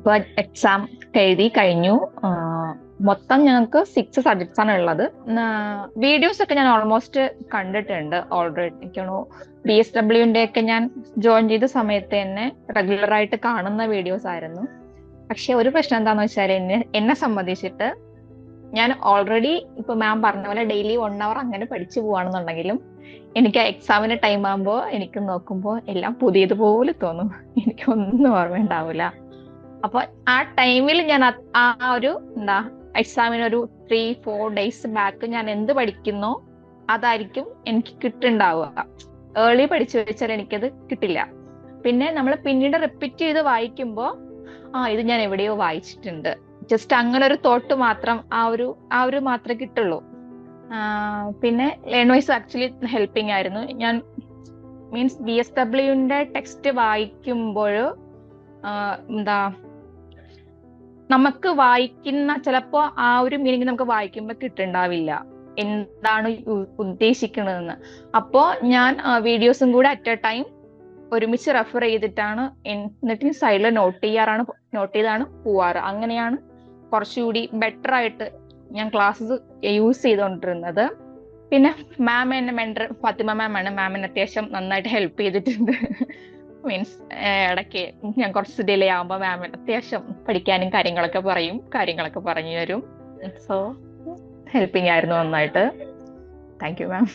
ഇപ്പൊ എക്സാം എഴുതി കഴിഞ്ഞു. മൊത്തം ഞങ്ങൾക്ക് സിക്സ് സബ്ജക്ട്സ് ആണ് ഉള്ളത്. വീഡിയോസ് ഒക്കെ ഞാൻ ഓൾമോസ്റ്റ് കണ്ടിട്ടുണ്ട് ഓൾറെഡി എനിക്കാണോ ബി എസ് ഡബ്ല്യുവിന്റെ ഒക്കെ ഞാൻ ജോയിൻ ചെയ്ത സമയത്ത് തന്നെ റെഗുലർ ആയിട്ട് കാണുന്ന വീഡിയോസ് ആയിരുന്നു. പക്ഷെ ഒരു പ്രശ്നം എന്താന്ന് വെച്ചാൽ എന്നെ എന്നെ സംബന്ധിച്ചിട്ട് ഞാൻ ഓൾറെഡി ഇപ്പൊ മാം പറഞ്ഞ പോലെ ഡെയിലി വൺ അവർ അങ്ങനെ പഠിച്ചു പോവാണെന്നുണ്ടെങ്കിലും എനിക്ക് എക്സാമിന് ടൈം ആകുമ്പോൾ എനിക്ക് നോക്കുമ്പോൾ എല്ലാം പുതിയതുപോലെ തോന്നും. എനിക്ക് ഒന്നും ഓർമ്മയുണ്ടാവില്ല അപ്പൊ ആ ടൈമിൽ ഞാൻ ആ ഒരു എന്താ എക്സാമിന് ഒരു ത്രീ ഫോർ ഡേയ്സ് ബാക്ക് ഞാൻ എന്ത് പഠിക്കുന്നു അതായിരിക്കും എനിക്ക് കിട്ടുണ്ടാവുക ഏർലി പഠിച്ചു വെച്ചാൽ എനിക്കത് കിട്ടില്ല. പിന്നെ നമ്മൾ പിന്നീട് റിപ്പീറ്റ് ചെയ്ത് വായിക്കുമ്പോൾ ആ ഇത് ഞാൻ എവിടെയോ വായിച്ചിട്ടുണ്ട്. ജസ്റ്റ് അങ്ങനെ ഒരു തോട്ട് മാത്രം ആ ഒരു ആ ഒരു മാത്രമേ കിട്ടുള്ളൂ. പിന്നെ ലേൺ വൈസ് ആക്ച്വലി ഹെൽപ്പിംഗ് ആയിരുന്നു. ഞാൻ മീൻസ് ബി എസ് ഡബ്ല്യുവിന്റെ ടെക്സ്റ്റ് വായിക്കുമ്പോൾ എന്താ നമുക്ക് വായിക്കുന്ന ചിലപ്പോ ആ ഒരു മീനിങ് നമുക്ക് വായിക്കുമ്പോൾ കിട്ടുണ്ടാവില്ല. എന്താണ് ഉദ്ദേശിക്കുന്നതെന്ന് അപ്പോ ഞാൻ വീഡിയോസും കൂടെ അറ്റ് എ ടൈം ഒരുമിച്ച് റെഫർ ചെയ്തിട്ടാണ് എന്നിട്ട് സൈഡിൽ നോട്ട് ചെയ്യാറാണ് നോട്ട് ചെയ്താണ് പോവാറ്. അങ്ങനെയാണ് കുറച്ചുകൂടി ബെറ്റർ ആയിട്ട് ഞാൻ ക്ലാസ്സസ് യൂസ് ചെയ്തുകൊണ്ടിരുന്നത് പിന്നെ മാം എന്നെ മെൻഡർ ഫാത്തിമ മാം ആണ്. മാമിന് അത്യാവശ്യം നന്നായിട്ട് ഹെൽപ്പ് ചെയ്തിട്ടുണ്ട്. മീൻസ് ഇടയ്ക്ക് ഞാൻ കുറച്ച് ഡിലേ ആകുമ്പോൾ മാമിന് അത്യാവശ്യം പഠിക്കാനും കാര്യങ്ങളൊക്കെ പറയും കാര്യങ്ങളൊക്കെ പറഞ്ഞു തരും. സോ ഹെൽപ്പിംഗ് ആയിരുന്നു നന്നായിട്ട്. Thank you ma'am